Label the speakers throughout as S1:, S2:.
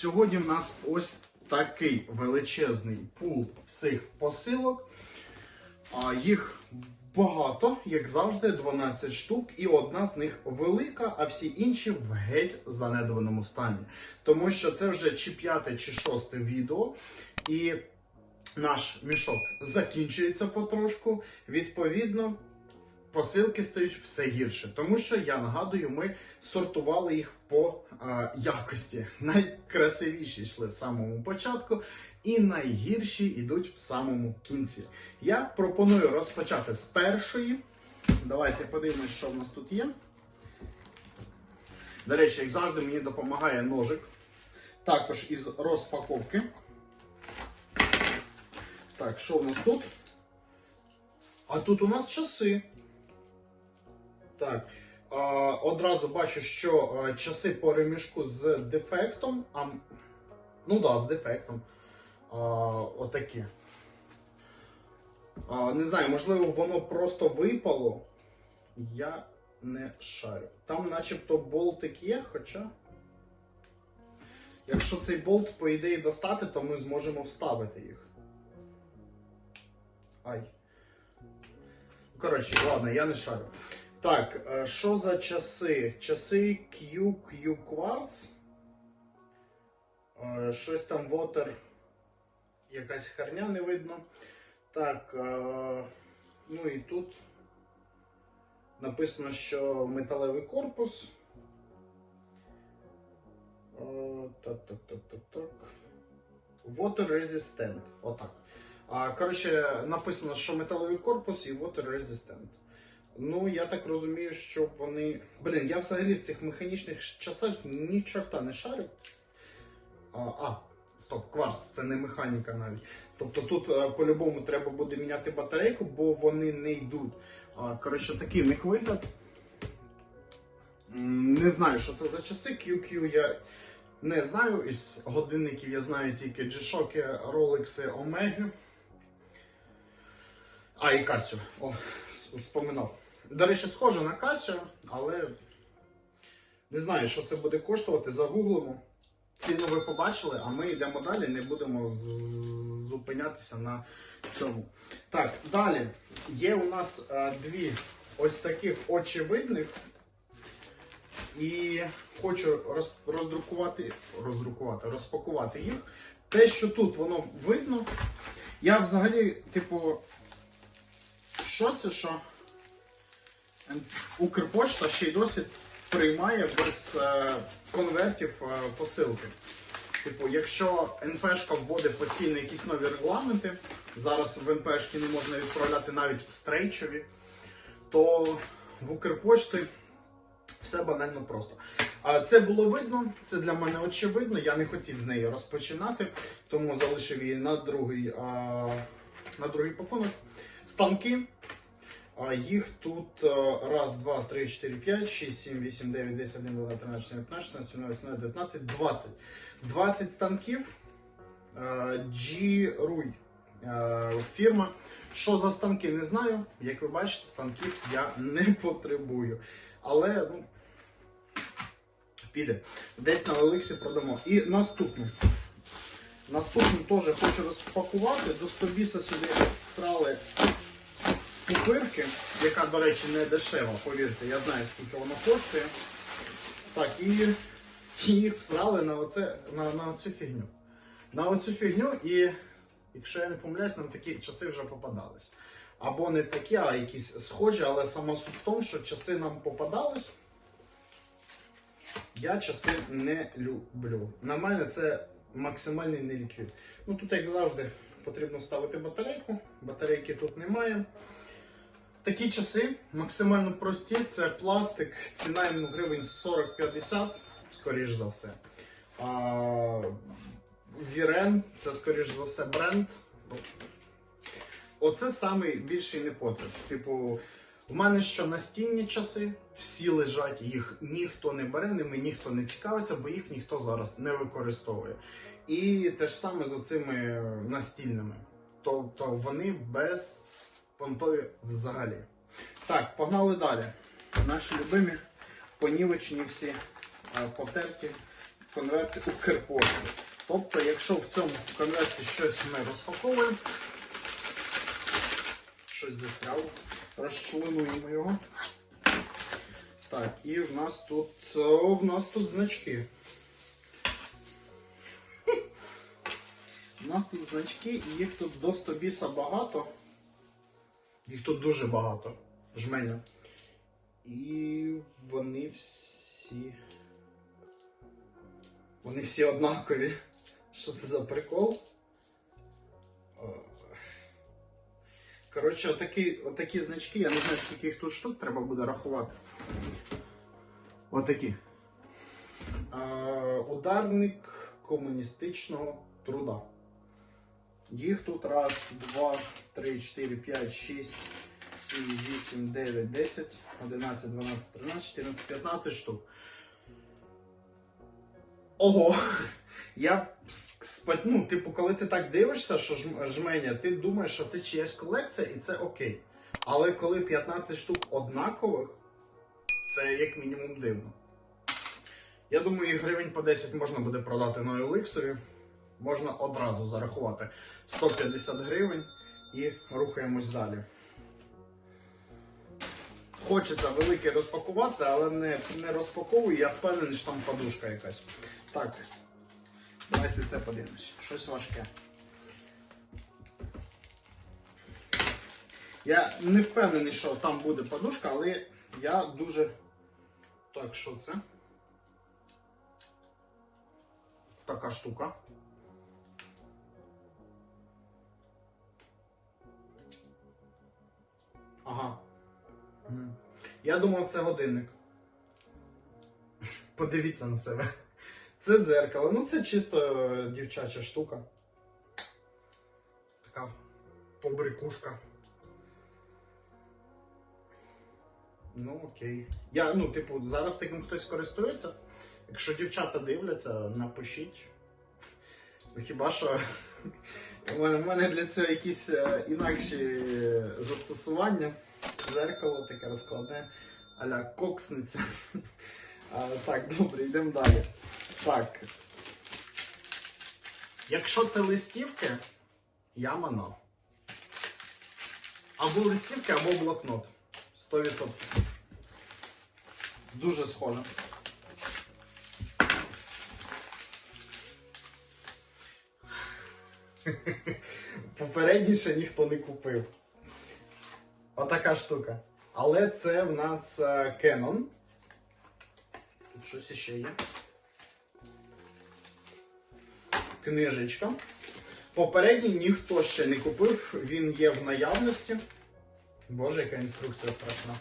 S1: Сьогодні в нас ось такий величезний пул всіх посилок. А, їх багато, як завжди, 12 штук, і одна з них велика, а всі інші в геть занедбаному стані. Тому що це вже чи п'яте, чи шосте відео. І наш мішок закінчується потрошку. Відповідно, посилки стають все гірше. Тому що я нагадую, ми сортували їх по е, якості. Найкрасивіші йшли в самому початку, і найгірші йдуть в самому кінці. Я пропоную розпочати з першої. Давайте подивимось, що в нас тут є. До речі, як завжди, мені допомагає ножик. Також із розпаковки. Так, що в нас тут? А тут у нас часи. Так. Одразу бачу, що часи по ремішку з дефектом. А, ну да, з дефектом. А, отакі. А, не знаю, можливо, воно просто випало. Я не шарю. Там начебто болтик є, хоча. Якщо цей болт, по ідеї, достати, то ми зможемо вставити їх. Ай. Коротше, ладно, я не шарю. Так, е, що за часи? Часи QQ Quartz. Е, Щось там Water. Якась херня не видно. Так, е, ну і тут написано, що металевий корпус. Так, так, так, так, так. Water Resistant. Отак. Коротше, написано, що металевий корпус і water resistant. Ну, я так розумію, що вони. Блін, я взагалі в цих механічних часах ні чорта не шарю. А, а стоп, кварц, це не механіка навіть. Тобто тут е, по-любому треба буде міняти батарейку, бо вони не йдуть. А, Коротше, такий в них вигляд. Не знаю, що це за часи. QQ я не знаю. Із годинників я знаю тільки G-Shock, Rolex, Omega. А, і Casio. О, с- споминав. До речі, схоже на Casio, але не знаю, що це буде коштувати. Загуглимо. Ціну ви побачили, а ми йдемо далі, не будемо зупинятися на цьому. Так, далі. Є у нас е, дві ось таких очевидних. І хочу роз, роздрукувати, роздрукувати, розпакувати їх. Те, що тут воно видно. Я взагалі, типу, що це, що Укрпошта ще й досі приймає без е, конвертів е, посилки. Типу, якщо НПшка вводить постійно якісь нові регламенти, зараз в НПшки не можна відправляти навіть стрейчові, то в Укрпошті все банально просто. Це було видно, це для мене очевидно. Я не хотів з неї розпочинати, тому залишив її на другий, на другий пакунок. Станки. Їх тут а, раз, два, три, чотири, п'ять, шість, сім, вісім, дев'ять, десять, один, два, тринадцять, чотирнадцять, п'ятнадцять, шістнадцять, сімнадцять, вісімнадцять, дев'ятнадцять, двадцять. 20 станків. G-Ruй фірма. Що за станки, не знаю. Як ви бачите, станків я не потребую. Але ну, піде. Десь на Олексі продамо. І наступне. Наступне теж хочу розпакувати. До Стобіса сюди всрали пупирки, яка, до речі, не дешева, повірте, я знаю, скільки вона коштує. Так, і їх всрали на, оце, на, на оцю фігню. На оцю фігню, і якщо я не помиляюсь, нам такі часи вже попадались. Або не такі, а якісь схожі, але сама суть в тому, що часи нам попадались. Я часи не люблю. На мене це максимальний неліквід. Ну тут, як завжди, потрібно ставити батарейку. Батарейки тут немає. Такі часи максимально прості. Це пластик, ціна йому гривень 40-50, скоріш за все. Вірен, це скоріш за все бренд. Оце самий більший непотреб. Типу, у мене що настінні часи, всі лежать, їх ніхто не бере, ними ніхто не цікавиться, бо їх ніхто зараз не використовує. І те ж саме з оцими настільними. Тобто вони без понтові взагалі. Так, погнали далі. Наші любимі понівечені всі е, потерті конверти Укрпошти. Тобто, якщо в цьому конверті щось ми розпаковуємо, щось застряло, розчленуємо його. Так, і в нас тут. О, в нас тут значки. У нас тут значки, і їх тут до 100 біса багато. Їх тут дуже багато. Жменя. І вони всі. Вони всі однакові. Що це за прикол? Коротше, отакі, отакі значки, я не знаю, скільки їх тут штук треба буде рахувати. Отакі. Е, ударник комуністичного труда. Їх тут раз, два, три, чотири, п'ять, шість, сім, вісім, дев'ять, десять, одинадцять, дванадцять, тринадцять, чотирнадцять, п'ятнадцять штук. Ого! Я спать, ну, типу, коли ти так дивишся, що жменя, ти думаєш, що це чиясь колекція і це окей. Але коли 15 штук однакових, це як мінімум дивно. Я думаю, і гривень по 10 можна буде продати на OLX. Можна одразу зарахувати 150 гривень і рухаємось далі. Хочеться велике розпакувати, але не, не розпаковую, я впевнений, що там подушка якась. Так, давайте це подивимось. Щось важке. Я не впевнений, що там буде подушка, але я дуже. Так, що це? Така штука. Ага. Я думав, це годинник. Подивіться на себе. Це дзеркало. Ну, це чисто е, дівчача штука. Така побрикушка. Ну, окей. Я, ну, типу, зараз таким хтось користується. Якщо дівчата дивляться, напишіть. Ну, Хіба що у мене, для цього якісь е, інакші застосування. Зеркало таке розкладне, аля коксниця. А, так, добре, йдемо далі. Так. Якщо це листівки, я манав. Або листівки, або блокнот. 100%. Дуже схоже. Попередніше ніхто не купив. Отака штука. Але це в нас е, Canon. Тут щось іще є. Книжечка. Попередній ніхто ще не купив, він є в наявності. Боже, яка інструкція страшна.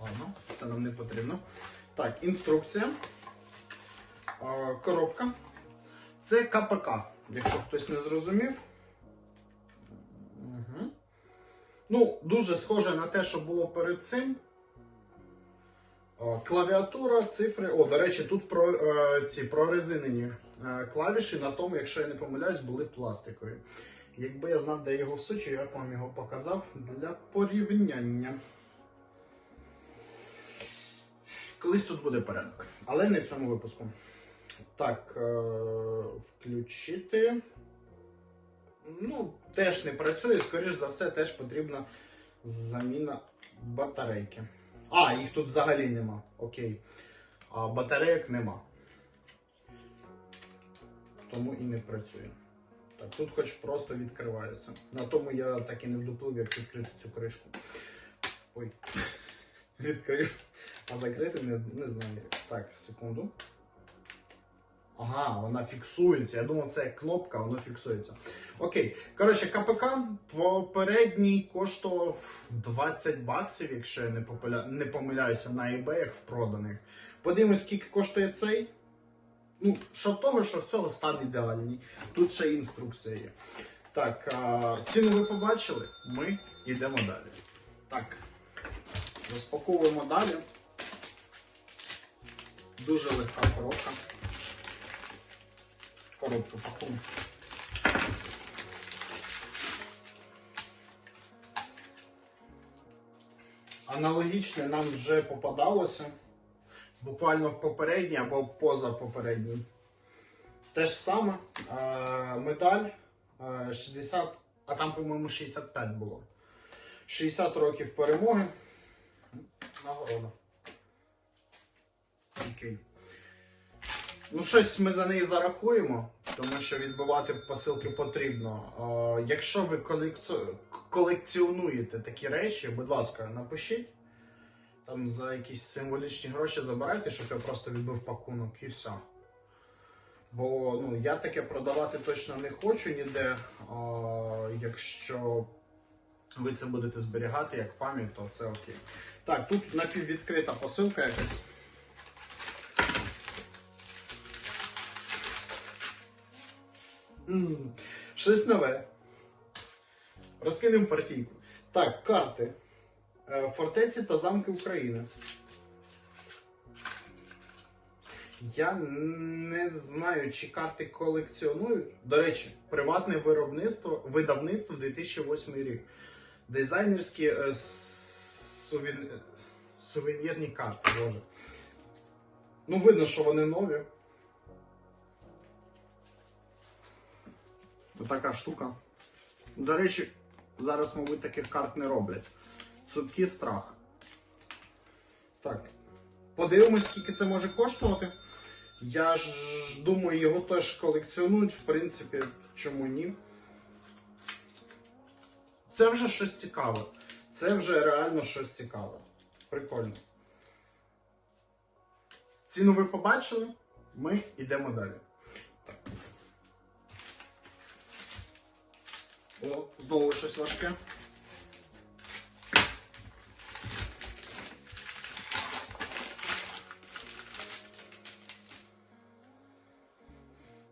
S1: Ладно, це нам не потрібно. Так, інструкція. Е, Коробка. Це КПК, якщо хтось не зрозумів. Угу. Ну, дуже схоже на те, що було перед цим. Клавіатура, цифри. О, до речі, тут про, е, ці прорезинені е, клавіші на тому, якщо я не помиляюсь, були пластикові. Якби я знав, де його всучу, я б вам його показав для порівняння. Колись тут буде порядок, але не в цьому випуску. Так, е, включити. Ну, теж не працює, скоріш за все, теж потрібна заміна батарейки. А, їх тут взагалі нема. Окей. А батарейок нема. Тому і не працює. Так, тут хоч просто відкривається. На тому я так і не вдуплив, як відкрити цю кришку. Ой. Відкрив. А закрити не, не знаю. Так, секунду. Ага, вона фіксується. Я думав, це як кнопка, воно фіксується. Окей. Коротше, КПК попередній коштував 20 баксів, якщо я не, популя... не помиляюся на eBay в проданих. Подивимось, скільки коштує цей. Ну, що того, що в цього стан ідеальний. Тут ще інструкція є. Так, ціну ви побачили, ми йдемо далі. Так, розпаковуємо далі. Дуже легка коробка. Коробку пакуємо. Аналогічне нам вже попадалося. буквально в попередній або поза попередній. Те ж саме, е, медаль е, 60, а там, по-моєму, 65 було. 60 років перемоги. Нагорода. Окей. Ну, щось ми за неї зарахуємо, тому що відбивати посилки потрібно. Е, якщо ви колекціонуєте такі речі, будь ласка, напишіть. Там за якісь символічні гроші забирайте, щоб я просто відбив пакунок і все. Бо ну, я таке продавати точно не хочу ніде. А, якщо ви це будете зберігати як пам'ять, то це окей. Так, тут напіввідкрита посилка якась. Щось нове. Розкинемо партійку. Так, карти. Е, Фортеці та замки України. Я не знаю, чи карти колекціонують. До речі, приватне виробництво, видавництво 2008 рік. Дизайнерські е, сувен... сувенірні карти, боже. Ну, видно, що вони нові. Отака штука. До речі, зараз, мабуть, таких карт не роблять. Цупкий страх. Так. Подивимось, скільки це може коштувати. Я ж думаю, його теж колекціонують, в принципі, чому ні. Це вже щось цікаве. Це вже реально щось цікаве. Прикольно. Ціну ви побачили. Ми йдемо далі. О, знову щось важке.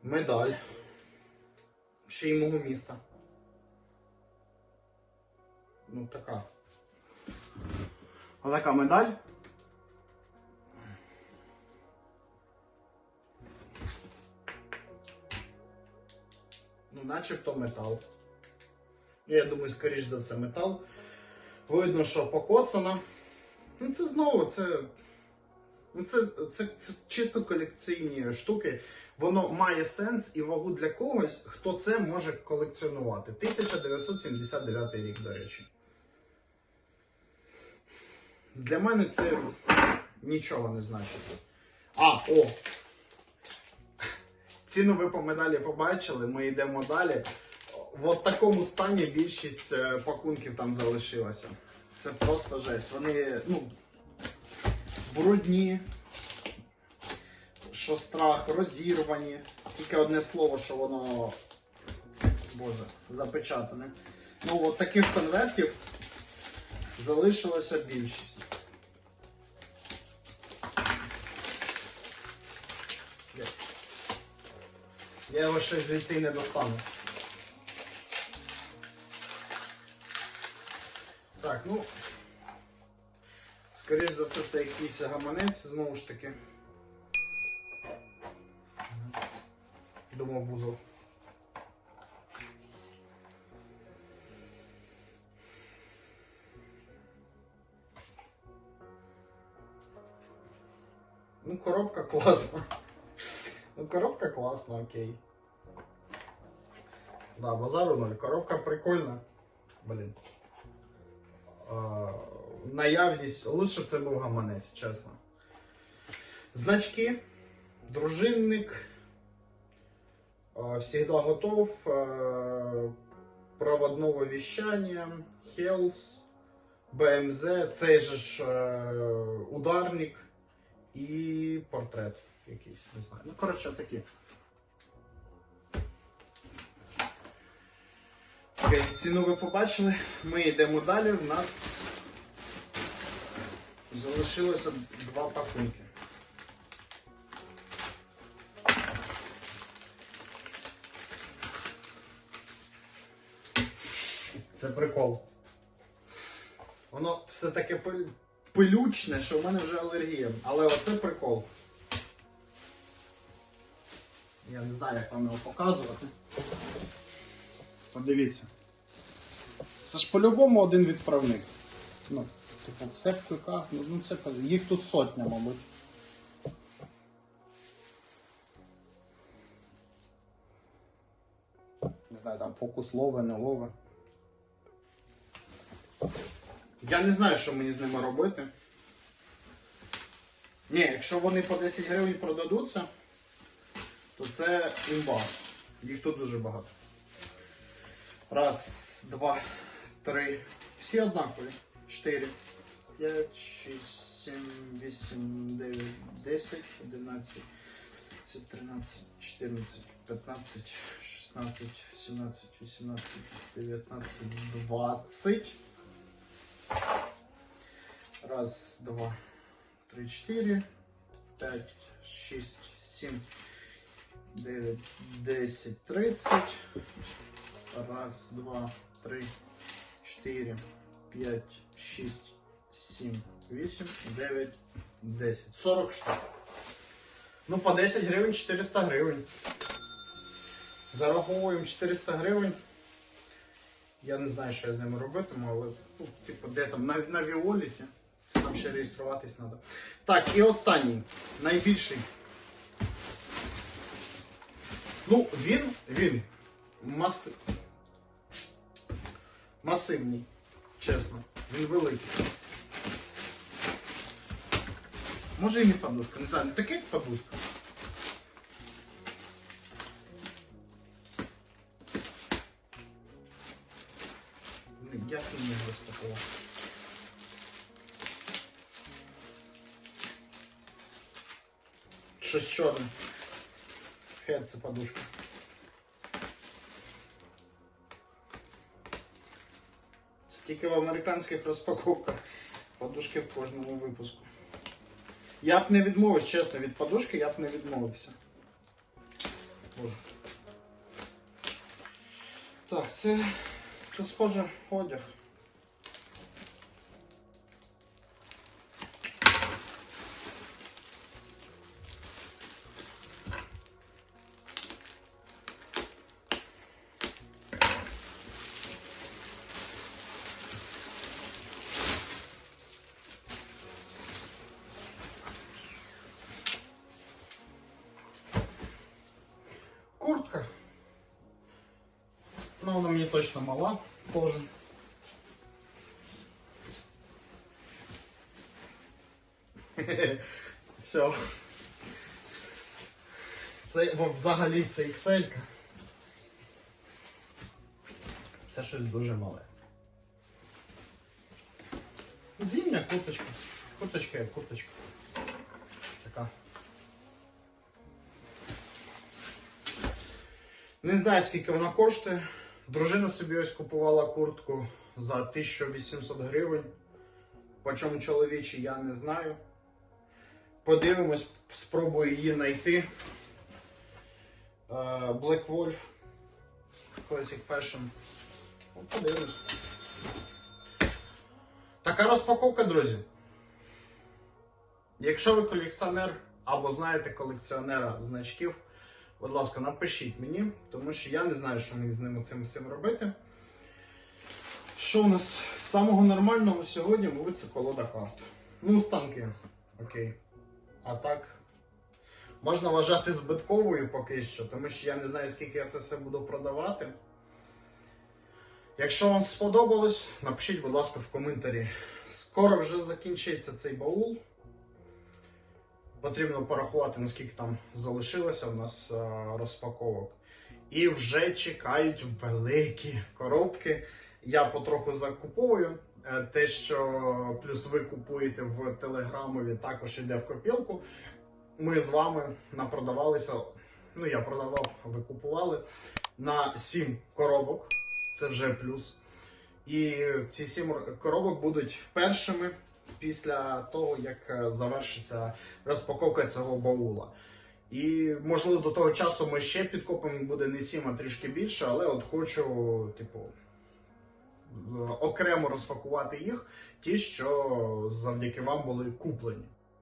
S1: Медаль. Ще й мого міста. Ну, така. Отака медаль. Ну, начебто метал. Я думаю, скоріш за все метал. Видно, що покоцана. Ну, це знову, це. Ну, це, це, це чисто колекційні штуки. Воно має сенс і вагу для когось, хто це може колекціонувати. 1979 рік, до речі. Для мене це нічого не значить. А, о! Ціну ви по медалі побачили, ми йдемо далі. В такому стані більшість е, пакунків там залишилася. Це просто жесть. Вони, ну, брудні, що страх, розірвані. Тільки одне слово, що воно, боже, запечатане. Ну, от таких конвертів залишилося більшість. Я- його ще звідси не достану. Так, ну. Скоріш за все, це якийсь гаманець, знову ж таки. Думав вузол. Ну, коробка класна. Ну, коробка класна, окей. Да, базару ноль. Коробка прикольна. Блін. А, наявність. Лучше це був гаманець, чесно. Значки. Дружинник. А, Всегда готов. Проводного вещания. Хелс. БМЗ. Цей же ж е, ударник. І портрет якийсь, не знаю. Ну, коротше, такі. Окей, ціну ви побачили. Ми йдемо далі. У нас залишилося два пакунки. Це прикол. Воно все таке пилючне, що в мене вже алергія. Але оце прикол. Я не знаю, як вам його показувати. Подивіться. Це ж по-любому один відправник. Ну, Типу, все в кликах, ну, ну це їх тут сотня, мабуть. Не знаю, там фокус лове, не лове. Я не знаю, що мені з ними робити. Ні, якщо вони по 10 гривень продадуться, то це імба. Їх тут дуже багато. Раз, два три. Всі однакові. Чотири, п'ять, шість, сім, вісім, дев'ять, десять, одинадцять, тринадцять, чотирнадцять, п'ятнадцять, шістнадцять, сімнадцять, вісімнадцять, дев'ятнадцять, двадцять. Раз, два, три, чотири, п'ять, шість, сім, дев'ять, десять, тридцять. Раз, два, три, чотири, п'ять, шість, сім, вісім, дев'ять, десять. Сорок штук. Ну, по 10 гривень 400 гривень. Зараховуємо 400 гривень. Я не знаю, що я з ними робитиму, але ну, типу, де там на, на Віоліті. Це там ще реєструватись треба. Так, і останній, найбільший. Ну, він, він маси... масивний, чесно. Він великий. Може і не подушка, не знаю, не таке як подушка. Я не можу. Щось чорне. Хед це подушка. Стільки в американських розпаковках. Подушки в кожному випуску. Я б не відмовився, чесно, від подушки я б не відмовився. Боже. Так, це, це схоже одяг. Точно мала теж. Все. Це во, взагалі це XL. -ка. Це щось дуже мале. Зимня курточка. Курточка як курточка. Така. Не знаю, скільки вона коштує. Дружина собі ось купувала куртку за 1800 гривень. По чому чоловічі, я не знаю. Подивимось, спробую її знайти. Е, Black Wolf Classic Fashion. Ну, Подивимось. Така розпаковка, друзі. Якщо ви колекціонер або знаєте колекціонера значків, будь ласка, напишіть мені, тому що я не знаю, що мені з ними цим всім робити. Що у нас з самого нормального сьогодні, мабуть, це колода карт. Ну, станки, окей. А так, можна вважати збитковою поки що, тому що я не знаю, скільки я це все буду продавати. Якщо вам сподобалось, напишіть, будь ласка, в коментарі. Скоро вже закінчиться цей баул. Потрібно порахувати, наскільки там залишилося у нас е, розпаковок. І вже чекають великі коробки. Я потроху закуповую. Е, Те, що плюс ви купуєте в телеграмові, також йде в копілку. Ми з вами напродавалися. Ну, я продавав, ви купували на 7 коробок. Це вже плюс. І ці 7 коробок будуть першими після того, як е, завершиться розпаковка цього баула. І можливо до того часу ми ще підкопимо, буде не 7, а трішки більше, але от хочу, типу, е, окремо розпакувати їх, ті, що завдяки вам були куплені.